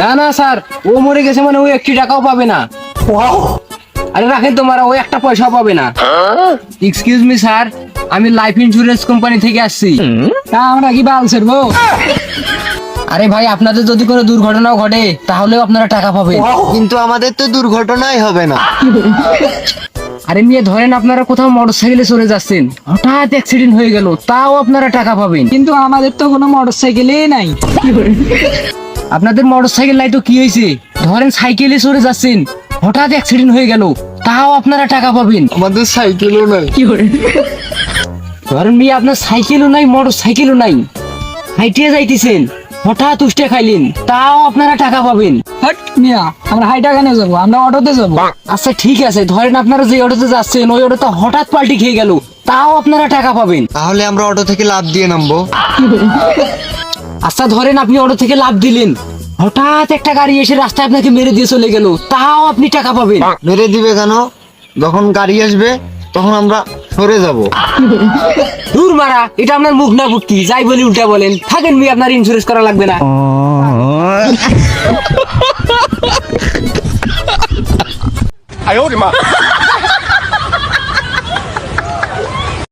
না না স্যার ও মরে গেছে মানে ও একটি টাকাও পাবে না। আরে রাখেন তোমার ও একটা পয়সাও পাবে না। এক্সকিউজ মি স্যার আমি লাইফ ইন্স্যুরেন্স কোম্পানি থেকে আসছি। তা আমরা কি বাল ছেড়বো? আরে ভাই আপনাদের যদি কোনো দুর্ঘটনাও ঘটে তাহলেও আপনারা টাকা পাবেন। কিন্তু আমাদের তো দুর্ঘটনাই হবে না। আরে মেয়ে ধরেন আপনারা কোথাও মোটর সাইকেলে চলে যাচ্ছেন। হঠাৎ অ্যাক্সিডেন্ট হয়ে গেল তাও আপনারা টাকা পাবেন। কিন্তু আমাদের তো কোনো মোটর সাইকেলই নাই। আপনাদের মোটর সাইকেল নাই তো কি হয়েছে ধরেন সাইকেলে চলে যাচ্ছেন হঠাৎ অ্যাক্সিডেন্ট হয়ে গেল তাও আপনারা টাকা পাবেন। আমাদের সাইকেলও নাই। ধরেন মেয়ে আপনার সাইকেলও নাই মোটর সাইকেলও নাই। হাইটিয়ে যাইতেছেন হঠাৎ উষ্টে খাইলেন তাও আপনারা টাকা পাবেন। হট মিয়া আমরা হাইটা কেন যাব আমরা অটোতে যাব। আচ্ছা ঠিক আছে ধরেন আপনারা যে অটোতে যাচ্ছেন ওই অটোতে হঠাৎ পাল্টি খেয়ে গেল তাও আপনারা টাকা পাবেন। তাহলে আমরা অটো থেকে লাভ দিয়ে নামবো। আচ্ছা ধরেন আপনি অটো থেকে লাভ দিলেন। হঠাৎ একটা গাড়ি এসে রাস্তায় আপনাকে মেরে দিয়ে চলে গেল। তাও আপনি টাকা পাবেন। মেরে দিবে কেন? যখন গাড়ি আসবে তখন আমরা সরে যাব। দূর মারা এটা আপনার মুখ না ভুক্তি যাই বলি উল্টা বলেন। থাকেন মি আপনার ইন্স্যুরেন্স করা লাগবে না। আয় মা।